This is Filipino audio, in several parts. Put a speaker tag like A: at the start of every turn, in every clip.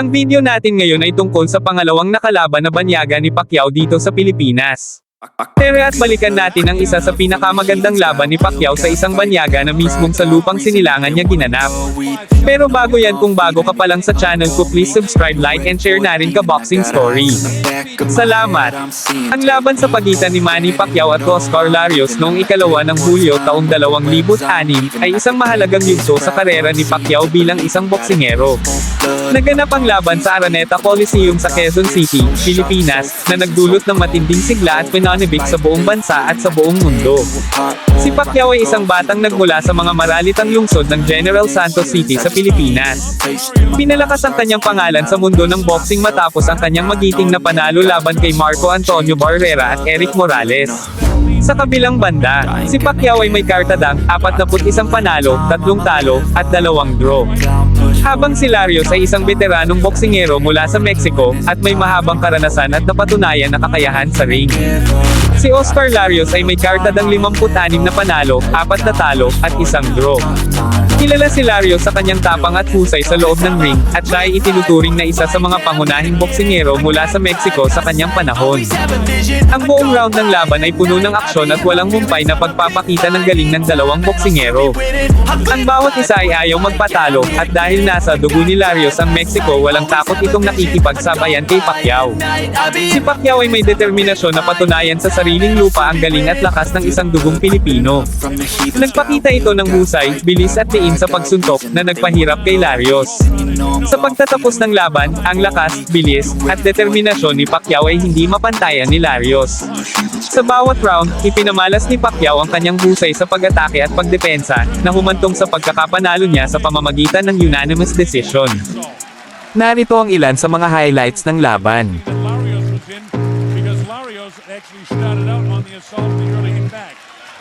A: Ang video natin ngayon ay tungkol sa pangalawang nakalaban na banyaga ni Pacquiao dito sa Pilipinas. Pero at balikan natin ang isa sa pinakamagandang laban ni Pacquiao sa isang banyaga na mismong sa lupang sinilangan niya ginanap. Pero bago yan kung bago ka pa lang sa channel ko please subscribe, like and share na rin ka boxing story. Salamat! Ang laban sa pagitan ni Manny Pacquiao at Oscar Larios noong ikalawa ng Hulyo taong 2006 ay isang mahalagang yugto sa karera ni Pacquiao bilang isang boksingero. Naganap ang laban sa Araneta Coliseum sa Quezon City, Pilipinas, na nagdulot ng matinding sigla at pinanibik sa buong bansa at sa buong mundo. Si Pacquiao ay isang batang nagmula sa mga maralitang lungsod ng General Santos City sa Pilipinas. Pinalakas ang kanyang pangalan sa mundo ng boxing matapos ang kanyang magiting na panalo laban kay Marco Antonio Barrera at Eric Morales. Sa kabilang banda, si Pacquiao ay may kartadang 41 panalo, 3 talo, at 2 draw. Habang si Larios ay isang veteranong boksingero mula sa Mexico, at may mahabang karanasan at napatunayan na kakayahan sa ring. Si Oscar Larios ay may kartadang 56 na panalo, 4 na talo, at isang draw. Kilala si Larios sa kanyang tapang at husay sa loob ng ring, at siya ay itinuturing na isa sa mga pangunahing boksingero mula sa Mexico sa kanyang panahon. Ang buong round ng laban ay puno ng aksyon at walang humpay na pagpapakita ng galing ng dalawang boksingero. Ang bawat isa ay ayaw magpatalo, at dahil nasa dugo ni Larios ang Mexico walang takot itong nakikipagsabayan kay Pacquiao. Si Pacquiao ay may determinasyon na patunayan sa sariling lupa ang galing at lakas ng isang dugong Pilipino. Nagpakita ito ng husay, bilis at tiin sa pagsuntok na nagpahirap kay Larios. Sa pagtatapos ng laban, ang lakas, bilis, at determinasyon ni Pacquiao ay hindi mapantayan ni Larios. Sa bawat round, ipinamalas ni Pacquiao ang kanyang husay sa pag-atake at pagdepensa, na humantong sa pagkakapanalo niya sa pamamagitan ng unanimous decision. Narito ang ilan sa mga highlights ng laban.
B: Larios was in because Larios actually started out on the assault in the early attack.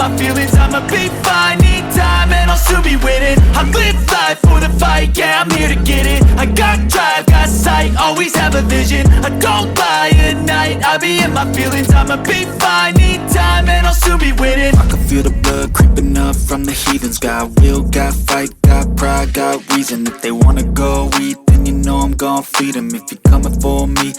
C: my feelings I'ma be fine, need time, and I'll soon be winning I live life for the fight, yeah, I'm here to get it I got drive, got sight, always have a vision I don't lie at night, I be in my feelings I'ma be fine, need time, and I'll soon be winning
D: I can feel the blood creeping up from the heathens. Got will, got fight, got pride, got reason. If they wanna go eat, then you know I'm gon' feed 'em. If you're coming for me,